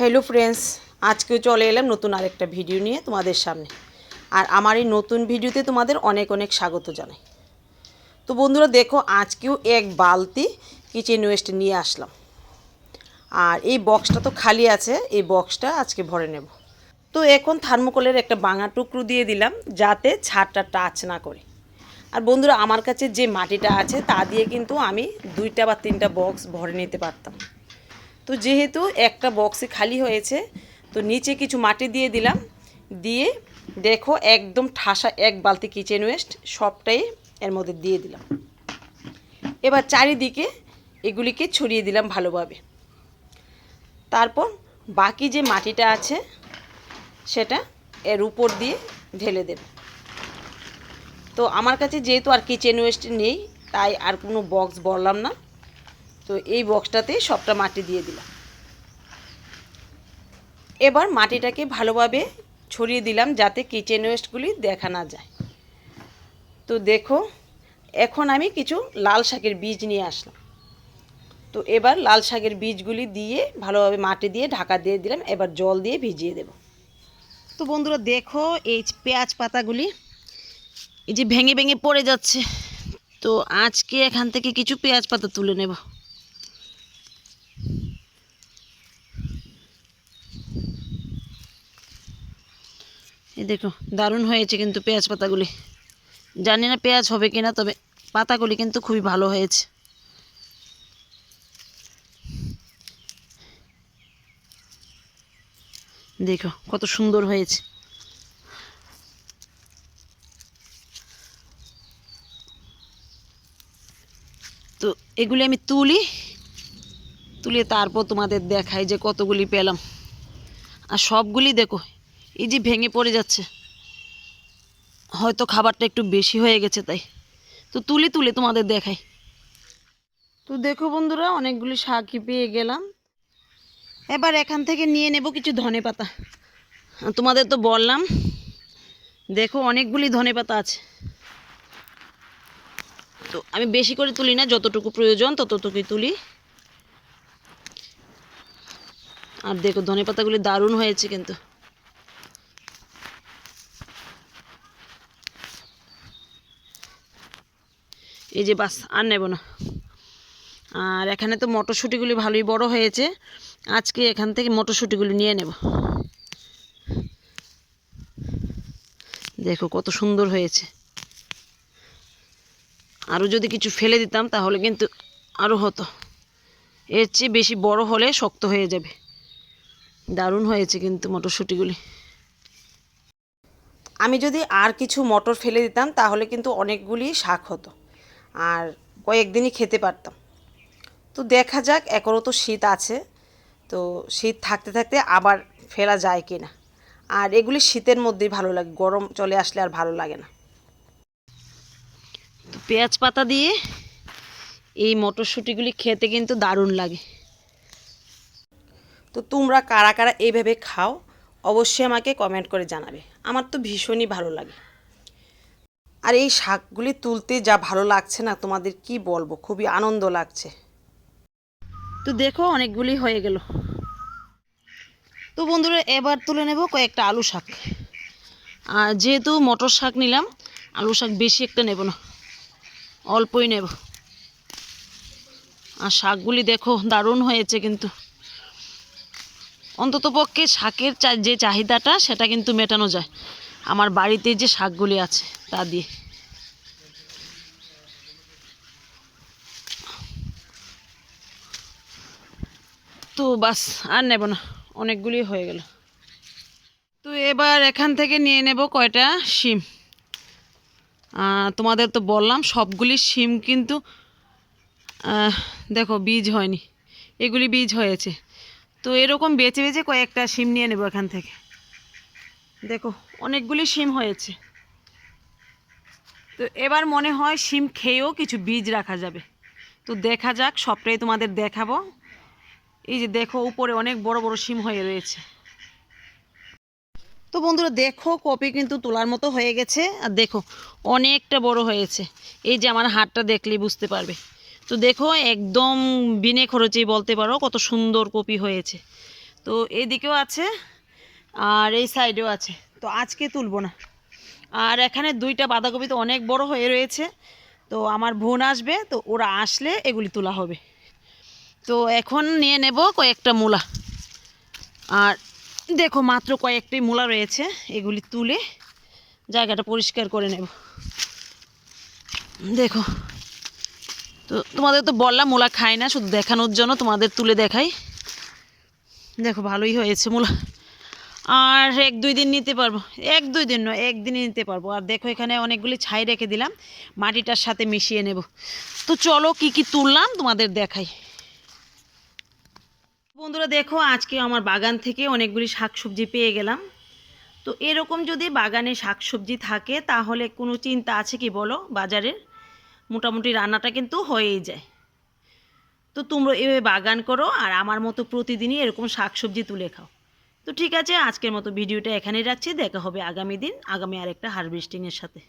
Hello friends আজকেও চলে এলাম নতুন আরেকটা ভিডিও নিয়ে তোমাদের সামনে। আর আমার এই নতুন ভিডিওতে তোমাদের অনেক অনেক স্বাগত জানাই। তো বন্ধুরা দেখো, আজকেও এক বালতি কিচেন ওয়েস্ট নিয়ে আসলাম। আর এই বক্সটা তো খালি আছে, এই বক্সটা আজকে ভরে নেব। তো এখন থার্মোকলের একটা বাঙা টুকরো দিয়ে দিলাম, যাতে ছাদটা টাচ না করে। আর বন্ধুরা, আমার কাছে যে মাটিটা আছে, তা দিয়ে কিন্তু আমি দুইটা বা তিনটা বক্স ভরে নিতে পারতাম। তো যেহেতু একটা বক্সে খালি হয়েছে, তো নিচে কিছু মাটি দিয়ে দিলাম। দিয়ে দেখো একদম ঠাসা এক বালতি কিচেন ওয়েস্ট সবটাই এর মধ্যে দিয়ে দিলাম। এবার চারিদিকে এগুলিকে ছড়িয়ে দিলাম ভালোভাবে। তারপর বাকি যে মাটিটা আছে, সেটা এর উপর দিয়ে ঢেলে দেব। তো আমার কাছে যেহেতু আর কিচেন ওয়েস্ট নেই, তাই আর কোনো বক্স বললাম না। তো এই বক্সটাতে সবটা মাটি দিয়ে দিলাম। এবার মাটিটাকে ভালোভাবে ছড়িয়ে দিলাম যাতে কিচেন ওয়েস্টগুলি দেখা না যায়। তো দেখো, এখন আমি কিছু লাল শাকের বীজ নিয়ে আসলাম। তো এবার লাল শাকের বীজগুলি দিয়ে ভালোভাবে মাটি দিয়ে ঢাকা দিয়ে দিলাম, এবার জল দিয়ে ভিজিয়ে দেব। তো বন্ধুরা দেখো, এই পেঁয়াজ পাতাগুলি এই যে ভেঙে ভেঙে পড়ে যাচ্ছে। তো আজকে এখান থেকে কিছু পেঁয়াজ পাতা তুলে নেব। এই দেখো, দারুণ হয়েছে কিন্তু পেঁয়াজ পাতাগুলি। জানি না পেঁয়াজ হবে কিনা, তবে পাতাগুলি কিন্তু খুবই ভালো হয়েছে। দেখো, কত সুন্দর হয়েছে। তো এগুলি আমি তুলি, তুলে তারপর তোমাদের দেখাই যে কতগুলি পেলাম। আর সবগুলি দেখো এই যে ভেঙে পড়ে যাচ্ছে। হয়তো খাবারটা একটু বেশি হয়ে গেছে তাই। তো তুলে তুলে তোমাদের দেখাই। তো দেখো বন্ধুরা, অনেকগুলি শাকই পেয়ে গেলাম। এবার এখান থেকে নিয়ে নেব কিছু ধনে পাতা। তোমাদের তো বললাম, দেখো অনেকগুলি ধনে পাতা আছে। তো আমি বেশি করে তুলি না, যতটুকু প্রয়োজন ততটুকুই তুলি। আর দেখো ধনে পাতাগুলি দারুণ হয়েছে কিন্তু। এই যে বাস, আর নেব না। আর এখানে তো মটরশুঁটিগুলি ভালোই বড় হয়েছে। আজকে এখান থেকে মটরশুঁটিগুলি নিয়ে নেব। দেখো কত সুন্দর হয়েছে। আরও যদি কিছু ফেলে দিতাম, তাহলে কিন্তু আরও হতো। এর চেয়ে বেশি বড় হলে শক্ত হয়ে যাবে। দারুণ হয়েছে কিন্তু মটরশুঁটিগুলি। আমি যদি আর কিছু মটর ফেলে দিতাম, তাহলে কিন্তু অনেকগুলি শাক হতো। আর কয়েকদিনই খেতে পারতাম। তো দেখা যাক এখনও তো শীত আছে তো শীত থাকতে থাকতে আবার ফেলা যায় কি না আর এগুলি শীতের মধ্যেই ভালো লাগে গরম চলে আসলে আর ভালো লাগে না। তো পেঁয়াজ পাতা দিয়ে এই মটরশুঁটিগুলি খেতে কিন্তু দারুণ লাগে। তো তোমরা কারা কারা এইভাবে খাও অবশ্যই আমাকে কমেন্ট করে জানাবে। আমার তো ভীষণই ভালো লাগে। আর এই শাকগুলি তুলতে যা ভালো লাগছে না, তোমাদের কি বলব? খুবই আনন্দ লাগছে। তো দেখো, অনেকগুলি হয়ে গেল। তো বন্ধুরা, এবার তুলে নেব কয়েকটা আলু শাক। আর যেহেতু মটর শাক নিলাম, আলু শাক বেশি একটা নেব না, অল্পই নেব। আর শাকগুলি দেখো, দারুণ হয়েছে কিন্তু। অন্ততপক্ষে শাকের যে চাহিদাটা, সেটা কিন্তু মেটানো যায়। আমার বাড়িতে যে শাকগুলি আছে, তা দিয়ে। তো বাস, আর নেব না, অনেকগুলি হয়ে গেল। তো এবার এখান থেকে নিয়ে নেব কয়টা শিম। তোমাদের তো বললাম, সবগুলি শিম কিন্তু দেখো বীজ হয়নি, এগুলি বীজ হয়েছে। তো এরকম বেছে বেছে কয়েকটা শিম নিয়ে নেব এখান থেকে। দেখো অনেকগুলি শিম হয়েছে। তো এবার মনে হয় শিম খেয়েও কিছু বীজ রাখা যাবে। তো দেখা যাক, সবটাই তোমাদের দেখাবো। এই যে দেখো, উপরে অনেক বড় বড় শিম হয়ে রয়েছে। তো বন্ধুরা, দেখো, কপি কিন্তু তোলার মতো হয়ে গেছে। আর দেখো, অনেকটা বড় হয়েছে। এই যে আমার হাতটা দেখলেই বুঝতে পারবে। তো দেখো, একদম বিনে খরচেই বলতে পারো, কত সুন্দর কপি হয়েছে। তো এইদিকেও আছে, আর এই সাইডেও আছে। তো আজকে তুলবো না। আর এখানে দুইটা বাঁধাকপি তো অনেক বড় হয়ে রয়েছে। তো আমার বোন আসবে, তো ওরা আসলে এগুলি তোলা হবে। তো এখন নিয়ে নেব কয়েকটা মূলা। আর দেখো মাত্র কয়েকটি মূলা রয়েছে, এগুলি তুলে জায়গাটা পরিষ্কার করে নেব। দেখো, তো তোমাদের তো বললাম মূলা খাই না, শুধু দেখানোর জন্য তোমাদের তুলে দেখাই। দেখো ভালোই হয়েছে মূলা। আর এক, দুই দিন নিতে পারব। এক, দুই দিন নয় একদিনই নিতে পারব। আর দেখো, এখানে অনেকগুলি ছাই রেখে দিলাম। মাটিটার সাথে মিশিয়ে নেব। তো চলো কি কি তুললাম তোমাদের দেখাই। বন্ধুরা, দেখো, আজকে আমার বাগান থেকে অনেকগুলি শাকসবজি পেয়ে গেলাম। তো এরকম যদি বাগানে শাকসবজি থাকে, তাহলে কোনো চিন্তা আছে কি বলো? বাজারের মোটামুটি রান্নাটা কিন্তু হয়েই যায়। তো তোমরা এভাবে বাগান করো, আর আমার মতো প্রতিদিনই এরকম শাকসবজি তুলে খাও। তো ঠিক আছে, আজকের মতো ভিডিওটা এখানেই রাখছি। দেখা হবে আগামী দিন, আগামী আরেকটা হারভেস্টিংয়ের সাথে।